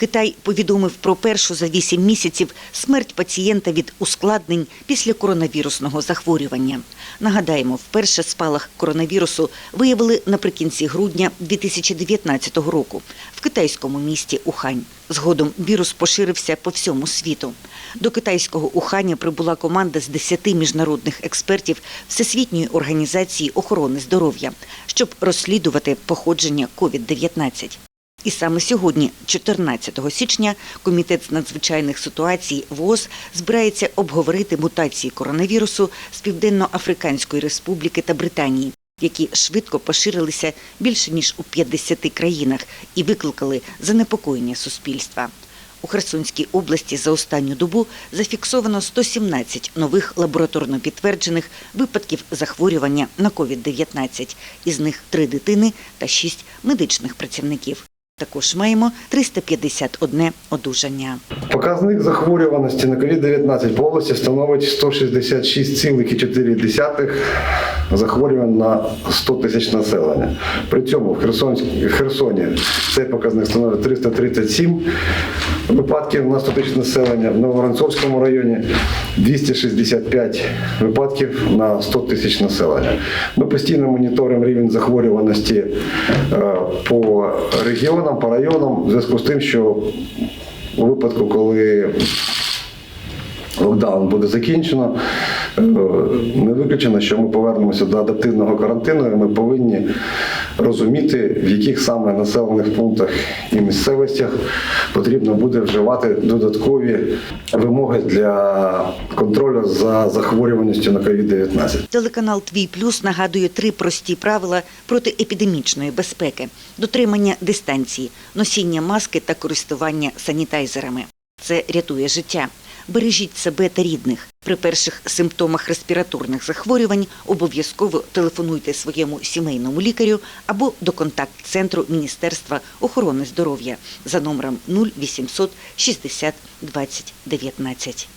Китай повідомив про першу за 8 місяців смерть пацієнта від ускладнень після коронавірусного захворювання. Нагадаємо, вперше спалах коронавірусу виявили наприкінці грудня 2019 року в китайському місті Ухань. Згодом вірус поширився по всьому світу. До китайського Уханя прибула команда з 10 міжнародних експертів Всесвітньої організації охорони здоров'я, щоб розслідувати походження COVID-19. І саме сьогодні, 14 січня, комітет з надзвичайних ситуацій ВООЗ збирається обговорити мутації коронавірусу з Південно-Африканської Республіки та Британії, які швидко поширилися більше ніж у 50 країнах і викликали занепокоєння суспільства. У Херсонській області за останню добу зафіксовано 117 нових лабораторно підтверджених випадків захворювання на COVID-19, із них три дитини та шість медичних працівників. Також маємо 351 одужання. Показник захворюваності на COVID-19 по області становить 166,4 захворювань на 100 тисяч населення. При цьому в Херсоні цей показник становить 337 випадків на 100 тисяч населення, в Новоронцовському районі 265 випадків на 100 тисяч населення. Ми постійно моніторимо рівень захворюваності е, по регіонам, по районам, в зв'язку з тим, що у випадку, коли локдаун буде закінчено, е, не виключено, що ми повернемося до адаптивного карантину, і ми повинні розуміти, в яких саме населених пунктах і місцевостях потрібно буде вживати додаткові вимоги для контролю за захворюваністю на COVID-19. Телеканал Твій Плюс нагадує три прості правила протиепідемічної безпеки: дотримання дистанції, носіння маски та користування санітайзерами. Це рятує життя. Бережіть себе та рідних. При перших симптомах респіраторних захворювань обов'язково телефонуйте своєму сімейному лікарю або до контакт-центру Міністерства охорони здоров'я за номером 0800 60 20 19.